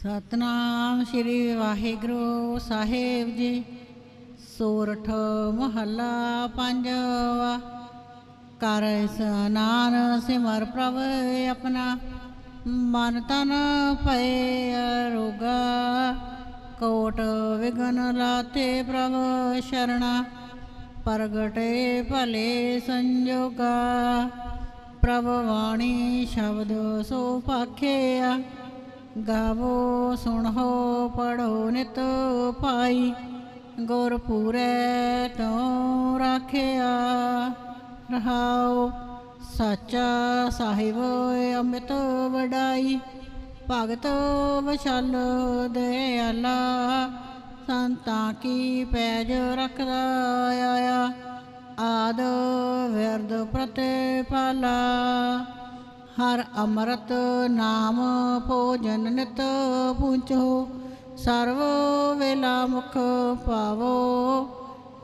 ਸਤਨਾਮ ਸ੍ਰੀ ਵਾਹਿਗੁਰੂ ਸਾਹਿਬ ਜੀ। ਸੋਰਠ ਮਹੱਲਾ ਪੰਜਵਾ। ਕਰ ਇਸਨਾਨ ਸਿਮਰ ਪ੍ਰਭ ਆਪਣਾ। ਮਨ ਤਨ ਭਏ ਅਰੋਗਾ। ਕੋਟ ਵਿਗਨ ਲਾਤੇ ਪ੍ਰਭ ਸ਼ਰਣਾ। ਪ੍ਰਗਟੇ ਭਲੇ ਸੰਜੋਗਾ। ਪ੍ਰਭ ਵਾਣੀ ਸ਼ਬਦ ਸੋ ਪਾਖਿਆ। ਗਾਵੋ, ਸੁਣੋ ਪੜੋ ਨਿਤ ਪਾਈ ਗੁਰ ਪੂਰੈ ਤੋਂ ਰਾਖਿਆ। ਰਹਾਉ ਸਾਚਾ ਸਾਹਿਬ ਅੰਮ੍ਰਿਤ ਵਡਾਈ, ਭਗਤ ਵਛਲ ਦਇਆਲਾ ਸੰਤਾਂ ਕੀ ਪੈਜ ਰੱਖਦਾ ਆਇਆ, ਆਦ ਵਿਰਦ ਪ੍ਰਤਿਪਾਲਾ। ਹਰ ਅੰਮ੍ਰਿਤ ਨਾਮ ਭੋਜਨ ਨਿਤ ਪੂੰਚੋ ਸਰਵ ਵੇਲਾ ਮੁਖ ਪਾਵੋ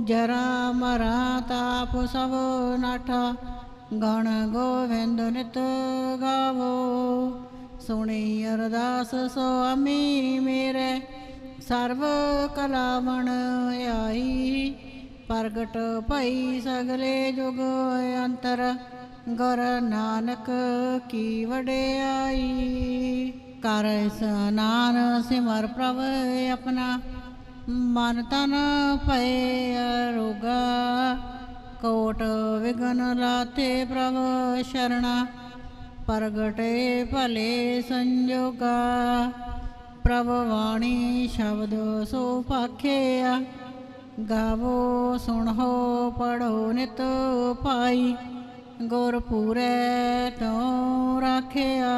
ਜਰਾ ਮਰਾ ਤਾਪ ਸਭ ਨਾਠਾ, ਗਣ ਗੋਵਿੰਦ ਨਿਤ ਗਾਵੋ। ਸੁਣੀ ਅਰਦਾਸ ਸੁਆਮੀ ਮੇਰੇ, ਸਰਵ ਕਲਾਵਣ ਆਈ, ਪ੍ਰਗਟ ਭਈ ਸਗਲੇ ਜੁਗ ਅੰਤਰ। ਗੁਰ ਨਾਨਕ ਕੀ ਵਡਿਆਈ, ਕਰ ਇਸਨਾਨ ਸਿਮਰ ਪ੍ਰਭ ਆਪਣਾ, ਮਨ ਤਨ ਭਏ ਅਰੋਗਾ। ਕੋਟ ਵਿਗਨ ਲਾਤੇ ਪ੍ਰਭ ਸ਼ਰਣਾ, ਪ੍ਰਗਟੇ ਭਲੇ ਸੰਜੋਗਾ। ਪ੍ਰਭ ਵਾਣੀ ਸ਼ਬਦ ਸੋ ਪਾਖਿਆ, ਗਾਵੋ ਸੁਣੋ ਪੜੋ ਨਿਤ ਪਾਈ। ਗੁਰ ਤੋਂ ਰਾਖਿਆ,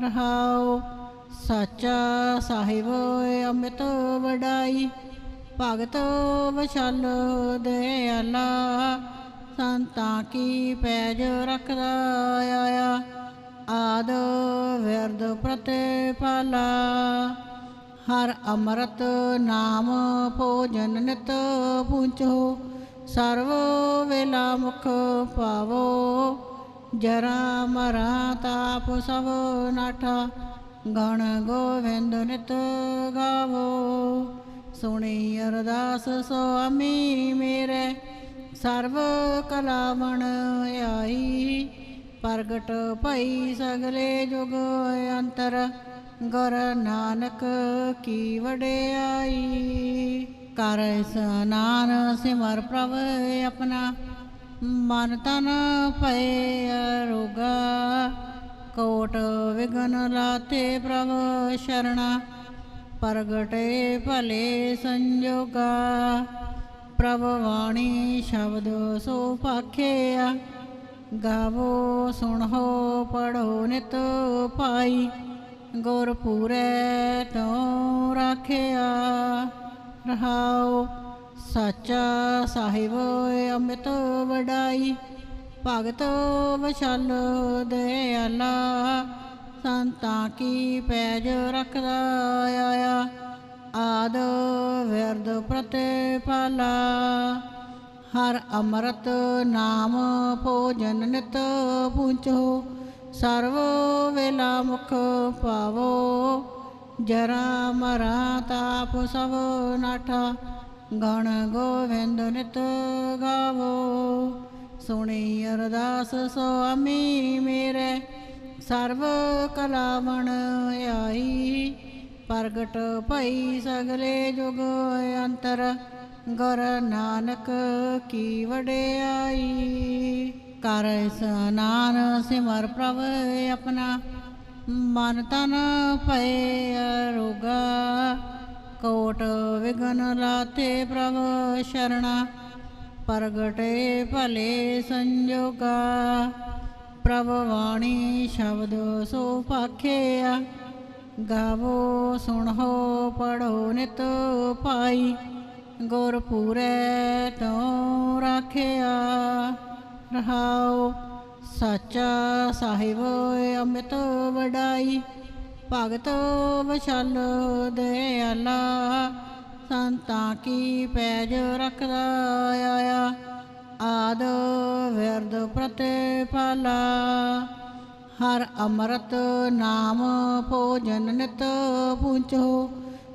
ਰਹਾਉ ਸਾਚਾ ਸਾਹਿਬ ਅੰਮ੍ਰਿਤ ਵਡਾਈ, ਭਗਤ ਵਛਲ ਦਇਆਲਾ ਸੰਤਾਂ ਕੀ ਪੈਜ ਰੱਖਦਾ ਆਇਆ, ਆਦ ਵਿਰਦ ਪ੍ਰਤਿਪਾਲਾ। ਹਰ ਅੰਮ੍ਰਿਤ ਨਾਮ ਭੋਜਨ ਨਿਤ ਪੂੰਚੋ ਸਰਵੋ ਵੇਲਾ ਮੁਖ ਪਾਵੋ ਜਰਾ ਮਰਾ ਤਾਪ ਸਭ ਨਾਠਾ, ਗਣ ਗੋਵਿੰਦ ਨਿਤ ਗਾਵੋ। ਸੁਣੀ ਅਰਦਾਸ ਸੁਆਮੀ ਮੇਰੇ, ਸਰਵ ਕਲਾਵਣ ਆਈ। ਪ੍ਰਗਟ ਭਈ ਸਗਲੇ ਜੁਗ ਅੰਤਰ, ਗੁਰ ਨਾਨਕ ਕੀ ਵਡਿਆਈ। ਕਰ ਇਸਨਾਨ ਸਿਮਰ ਪ੍ਰਭ ਆਪਣਾ, ਮਨ ਤਨ ਭਏ ਅਰੋਗਾ। ਕੋਟ ਵਿਗਨ ਲਾਤੇ ਪ੍ਰਭ ਸ਼ਰਣਾ, ਪ੍ਰਗਟੇ ਭਲੇ ਸੰਜੋਗਾ। ਪ੍ਰਭ ਵਾਣੀ ਸ਼ਬਦ ਸੋ ਪਾਖਿਆ ਗਾਵੋ ਸੁਣੋ ਪੜੋ ਨਿਤ ਪਾਈ। ਗੁਰ ਪੂਰੈ ਤੋਂ ਰਾਖਿਆ। ਰਹਾਉ ਸਾਚਾ ਸਾਹਿਬ ਅੰਮ੍ਰਿਤ ਵਡਾਈ, ਭਗਤ ਵਛਲ ਦਇਆਲਾ। ਸੰਤਾਂ ਕੀ ਪੈਜ ਰੱਖਦਾ ਆਇਆ, ਆਦ ਵਿਰਦ ਪ੍ਰਤਿਪਾਲਾ। ਹਰ ਅੰਮ੍ਰਿਤ ਨਾਮ ਭੋਜਨ ਨਿਤ ਪੂੰਚੋ ਸਰਵ ਵੇਲਾ ਮੁਖ ਪਾਵੋ। ਜਰਾ ਮਰਾ ਤਾਪ ਸਭ ਨਾਠਾ, ਗਣ ਗੋਵਿੰਦ ਨਿਤ ਗਾਵੋ। ਸੁਣੀ ਅਰਦਾਸ ਸੁਆਮੀ ਮੇਰੇ, ਸਰਵ ਕਲਾਵਣ ਆਈ। ਪ੍ਰਗਟ ਭਈ ਸਗਲੇ ਜੁਗ ਅੰਤਰ, ਗੁਰ ਨਾਨਕ ਕੀ ਵਡਿਆਈ ਕਰ ਇਸਨਾਨ ਸਿਮਰ ਪ੍ਰਭ ਆਪਣਾ ਮਨ ਤਨ ਭਏ ਅਰੋਗਾ, ਕੋਟ ਵਿਗਨ ਲਾਤੇ ਪ੍ਰਭ ਸ਼ਰਣਾ, ਪ੍ਰਗਟੇ ਭਲੇ ਸੰਜੋਗਾ। ਪ੍ਰਭ ਬਾਣੀ ਸ਼ਬਦ ਸੋ ਪਾਖਿਆ ਗਾਵੋ ਸੁਣੋ ਪੜੋ ਨਿਤ ਪਾਈ, ਗੁਰ ਪੂਰੈ ਤੋਂ ਰਾਖਿਆ ਰਹਾਓ ਸਾਚਾ ਸਾਹਿਬ ਅੰਮ੍ਰਿਤ ਵਡਾਈ, ਭਗਤ ਵਛਲ ਦਇਆਲਾ ਸੰਤਾਂ ਕੀ ਪੈਜ ਰੱਖਦਾ ਆਇਆ, ਆਦ ਵਿਰਦ ਪ੍ਰਤਿਪਾਲਾ। ਹਰ ਅੰਮ੍ਰਿਤ ਨਾਮ ਭੋਜਨ ਨਿਤ ਪੂੰਚੋ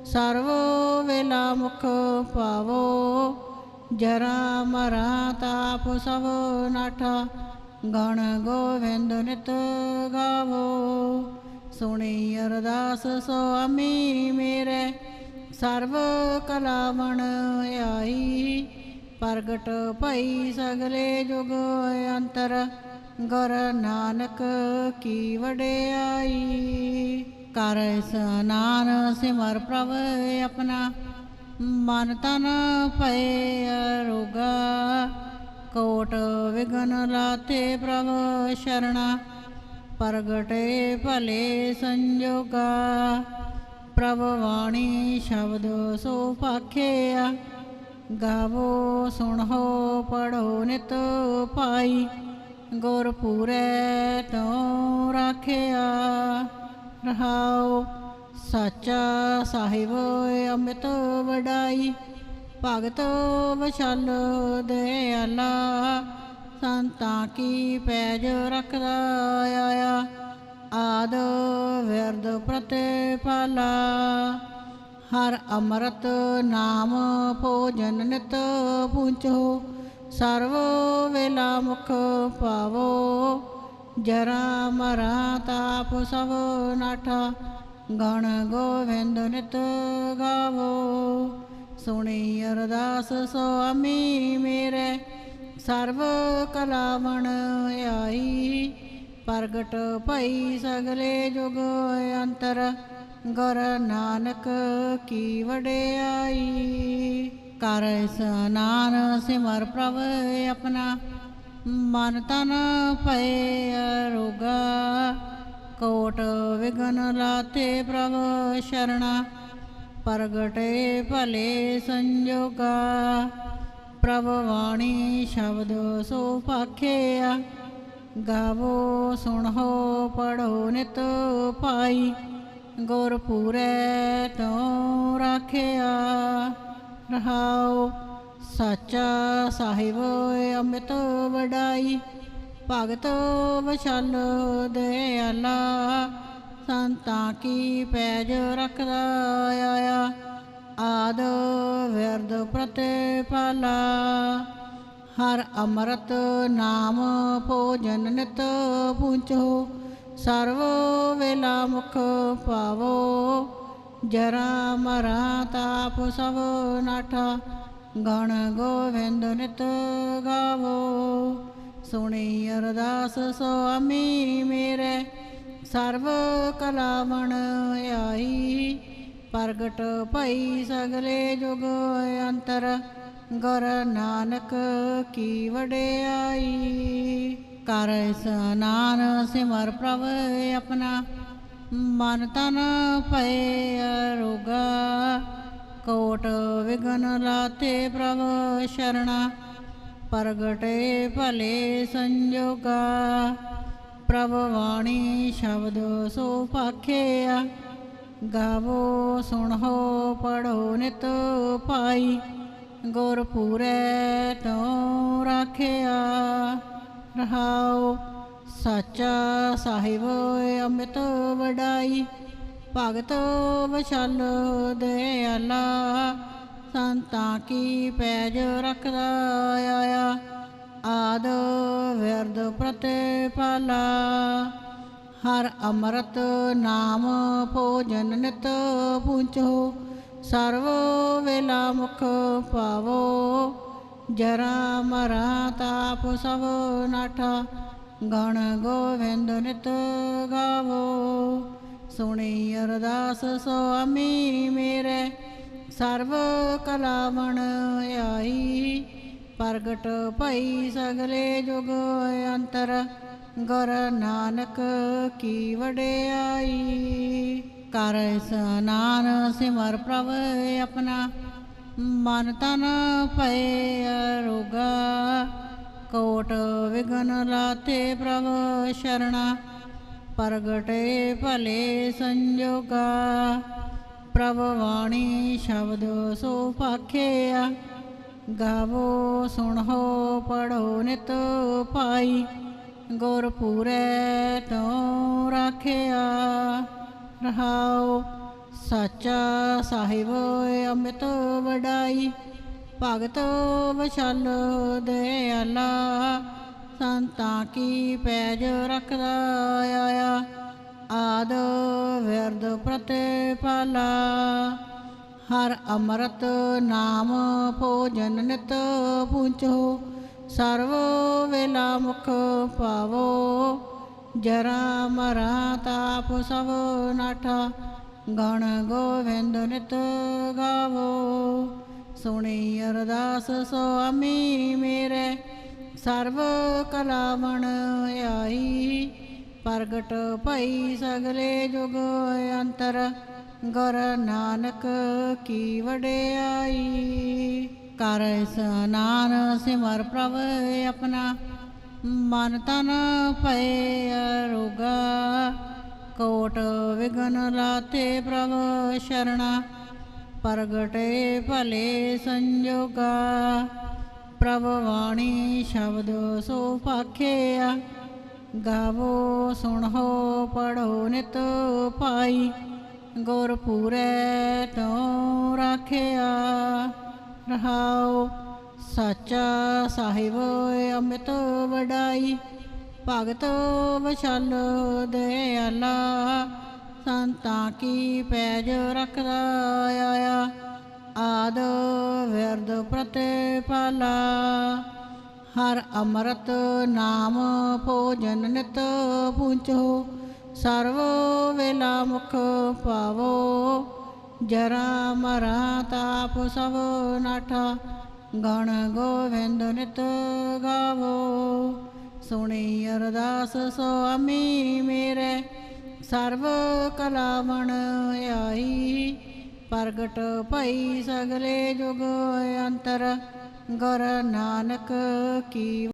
ਸਰਵ ਵੇਲਾ ਮੁਖ ਪਾਵੋ ਜਰਾ ਮਰਾ ਤਾਪ ਸਭ ਨਾਠਾ ਗਣ ਗੋਵਿੰਦ ਨਿਤ ਗਾਵੋ, ਸੁਣੀ ਅਰਦਾਸ ਸੁਆਮੀ ਮੇਰੇ। ਸਰਵ ਕਲਾ ਬਣ ਆਈ, ਪ੍ਰਗਟ ਭਈ ਸਗਲੇ ਜੁਗ ਅੰਤਰ। ਗੁਰ ਨਾਨਕ ਕੀ ਵਡਿਆਈ ਕਰ ਸਨਾਨ ਸਿਮਰ ਪ੍ਰਭ ਆਪਣਾ। ਮਨ ਤਨ ਭਏ ਅਰੋਗਾ ਕੋਟ ਵਿਗਨ ਲਾਤੇ ਪ੍ਰਭ ਸ਼ਰਣਾ, ਪ੍ਰਗਟੇ ਭਲੇ ਸੰਜੋਗਾ। ਪ੍ਰਭ ਵਾਣੀ ਸ਼ਬਦ ਸੋ ਪਾਖਿਆ ਗਾਵੋ ਸੁਣੋ ਪੜੋ ਨਿਤ ਪਾਈ ਗੁਰ ਪੂਰੈ ਤੋਂ ਰਾਖਿਆ। ਰਹਾਓ ਸਾਚਾ ਸਾਹਿਬ ਅੰਮ੍ਰਿਤ ਵਡਾਈ ਭਗਤ ਵਛਲ ਦਇਆਲਾ ਸੰਤਾਂ ਕੀ ਪੈਜ ਰੱਖਦਾ ਆਇਆ? ਆਦ ਵਿਰਦ ਪ੍ਰਤਿਪਾਲਾ, ਹਰ ਅੰਮ੍ਰਿਤ ਨਾਮ ਭੋਜਨ ਨਿਤ ਪੂੰਚੋ ਸਰਵ ਵੇਲਾ ਮੁਖ ਪਾਵੋ ਜਰਾ ਮਰਾ ਤਾਪ ਸਭ ਨਾਠਾ। ਗਣ ਗੋਵਿੰਦ ਨਿਤ ਗਾਵੋ। ਸੁਣੀ ਅਰਦਾਸ ਸੁਆਮੀ ਮੇਰੇ। ਸਰਵ ਕਲਾ ਬਣ ਆਈ, ਪ੍ਰਗਟ ਭਈ ਸਗਲੇ ਜੁਗ ਅੰਤਰ। ਗੁਰ ਨਾਨਕ ਕੀ ਵਡਿਆਈ ਕਰ ਇਸਨਾਨ ਸਿਮਰ ਪ੍ਰਭ ਆਪਣਾ। ਮਨ ਤਨ ਭਏ ਅਰੋਗਾ, ਕੋਟ ਵਿਗਨ ਲਾਤੇ ਪ੍ਰਭ ਸ਼ਰਣਾ। ਪ੍ਰਗਟੇ ਭਲੇ ਸੰਜੋਗਾ, ਪ੍ਰਭ ਬਾਣੀ ਸ਼ਬਦ ਸੋ ਪਾਖਿਆ ਗਾਵੋ, ਸੁਣੋ ਪੜੋ ਨਿਤ ਪਾਈ ਗੁਰ ਪੂਰੈ ਤੋਂ ਰਾਖਿਆ। ਰਹਾਉ ਸਾਚਾ ਸਾਹਿਬ ਅੰਮ੍ਰਿਤ ਵਡਾਈ, ਭਗਤ ਵਛਲ ਦਇਆਲਾ ਸੰਤਾਂ ਕੀ ਪੈਜ ਰੱਖਦਾ ਆਇਆ? ਆਦ ਵਿਰਦ ਪ੍ਰਤਿਪਾਲਾ। ਹਰ ਅੰਮ੍ਰਿਤ ਨਾਮ ਭੋਜਨ ਨਿਤ ਪੂੰਚੋ ਸਰਵ ਵੇਲਾ ਮੁਖ ਪਾਵੋ ਜਰਾ ਮਰਾ ਤਾਪ ਸਭ ਨਾਠਾ। ਗਣ ਗੋਵਿੰਦ ਨਿਤ ਗਾਵੋ। ਸੁਣੀ ਅਰਦਾਸ ਸੁਆਮੀ ਮੇਰੇ। ਸਰਵ ਕਲਾ ਬਣ ਆਈ, ਪ੍ਰਗਟ ਭਈ ਸਗਲੇ ਜੁਗ ਅੰਤਰ, ਗੁਰ ਨਾਨਕ ਕੀ ਵਡਿਆਈ ਕਰ ਸਨਾਨ ਸਿਮਰ ਪ੍ਰਭ ਆਪਣਾ, ਮਨ ਤਨ ਭਏ ਅਰੋਗਾ। ਕੋਟ ਵਿਗਨ ਲਾਤੇ ਪ੍ਰਭ ਸ਼ਰਣਾ, ਪ੍ਰਗਟੇ ਭਲੇ ਸੰਜੋਗਾ। ਪ੍ਰਭ ਬਾਣੀ ਸ਼ਬਦ ਸੋ ਭਾਖਿਆ ਗਾਵੋ ਸੁਣੋ ਪੜੋ ਨਿਤ ਪਾਈ ਗੁਰ ਪੂਰੈ ਤੋਂ ਰਾਖਿਆ। ਰਹਾਓ ਸਾਚਾ ਸਾਹਿਬ ਅੰਮ੍ਰਿਤ ਵਡਾਈ, ਭਗਤ ਵਛਲ ਦਇਆਲਾ ਸੰਤਾਂ ਕੀ ਪੈਜ ਰੱਖਦਾ ਆਇਆ। ਆਦ ਵਿਰਦ ਪ੍ਰਤਿਪਾਲਾ ਹਰ ਅੰਮ੍ਰਿਤ ਨਾਮ ਭੋਜਨ ਨਿਤ ਪੂੰਚੋ ਸਰਵ ਵੇਲਾ ਮੁਖ ਪਾਵੋ ਜਰਾ ਮਰਾ ਤਾਪ ਸਭ ਨਾਠਾ, ਗਣ ਗੋਵਿੰਦ ਨਿਤ ਗਾਵੋ। ਸੁਣੀ ਅਰਦਾਸ ਸੁਆਮੀ ਮੇਰੇ, ਸਰਵ ਕਲਾ ਬਣ ਆਈ ਪ੍ਰਗਟ ਭਈ ਸਗਲੇ ਜੁਗ ਅੰਤਰ, ਗੁਰ ਨਾਨਕ ਕੀ ਵਡਿਆਈ ਕਰ ਸਨਾਨ ਸਿਮਰ ਪ੍ਰਭ ਆਪਣਾ, ਮਨ ਤਨ ਭਏ ਅਰੋਗਾ। ਕੋਟ ਵਿਗਨ ਲਾਤੇ ਪ੍ਰਭ ਸ਼ਰਣਾ, ਪ੍ਰਗਟੇ ਭਲੇ ਸੰਜੋਗਾ। ਪ੍ਰਭ ਵਾਣੀ ਸ਼ਬਦ ਸੋ ਭਾਖਿਆ ਗਾਵੋ, ਸੁਣੋ ਪੜੋ ਨਿਤ ਪਾਈ ਗੁਰ ਤੋਂ ਰਾਖਿਆ। ਰਹਾਓ ਸਾਚਾ ਸਾਹਿਬ ਅੰਮ੍ਰਿਤ ਵਡਾਈ, ਭਗਤ ਵਛਲ ਦਿਆਲਾ। ਸੰਤਾਂ ਕੀ ਪੈਜ ਰੱਖਦਾ ਆਇਆ, ਆਦ ਵਿਰਦ ਪ੍ਰਤਿਪਾਲਾ। ਹਰ ਅੰਮ੍ਰਿਤ ਨਾਮ ਭੋਜਨ ਨਿਤ ਪੁੰਚੋ ਸਰਵ ਵੇਲਾ ਮੁਖ ਪਾਵੋ ਜਰਾ ਮਰਾ ਤਾਪ ਸਭ ਨਾਠਾ, ਗਣ ਗੋਵਿੰਦ ਨਿਤ ਗਾਵੋ। ਸੁਣੀ ਅਰਦਾਸ ਸੁਆਮੀ ਮੇਰੇ, ਸਰਵ ਕਲਾ ਮਣ ਆਈ। ਪ੍ਰਗਟ ਭਈ ਸਗਲੇ ਜੁਗ ਅੰਤਰ ਗੁਰ ਨਾਨਕ ਕੀ ਵਡਿਆਈ, ਕਰ ਇਸਨਾਨ ਸਿਮਰ ਪ੍ਰਭ ਆਪਣਾ, ਮਨ ਤਨ ਭਏ ਅਰੋਗਾ। ਕੋਟ ਵਿਗਨ ਲਾਤੇ ਪ੍ਰਭ ਸ਼ਰਣਾ, ਪ੍ਰਗਟੇ ਭਲੇ ਸੰਜੋਗਾ। ਪ੍ਰਭ ਵਾਣੀ ਸ਼ਬਦ ਸੋ ਪਾਖਿਆ, ਗਾਵੋ ਸੁਣੋ ਪੜੋ ਨਿਤ ਪਾਈ। ਗੁਰ ਤੋਂ ਰਾਖਿਆ, ਰਹਾਉ ਸਾਚਾ ਸਾਹਿਬ ਅੰਮ੍ਰਿਤ ਵਡਾਈ, ਭਗਤ ਵਛਲ ਦਇਆਲਾ ਸੰਤਾਂ ਕੀ ਪੈਜ ਰੱਖਦਾ ਆਇਆ, ਆਦ ਵਿਰਦ ਪ੍ਰਤਿਪਾਲਾ, ਹਰ ਅੰਮ੍ਰਿਤ ਨਾਮ ਭੋਜਨ ਨਿਤ ਪੁੰਚੋ ਸਰਵੋ ਵੇਲਾ ਮੁਖ ਪਾਵੋ ਜਰਾ ਮਰਾ ਤਾਪ ਸਭ ਨਾਠਾ, ਗਣ ਗੋਵਿੰਦ ਨਿਤ ਗਾਵੋ। ਸੁਣੀ ਅਰਦਾਸ ਸੁਆਮੀ ਮੇਰੇ, ਸਰਵ ਕਲਾ ਮਣ ਆਈ, ਪ੍ਰਗਟ ਭਈ ਸਗਲੇ ਜੁਗ ਅੰਤਰ, ਗੁਰ ਨਾਨਕ ਕੀ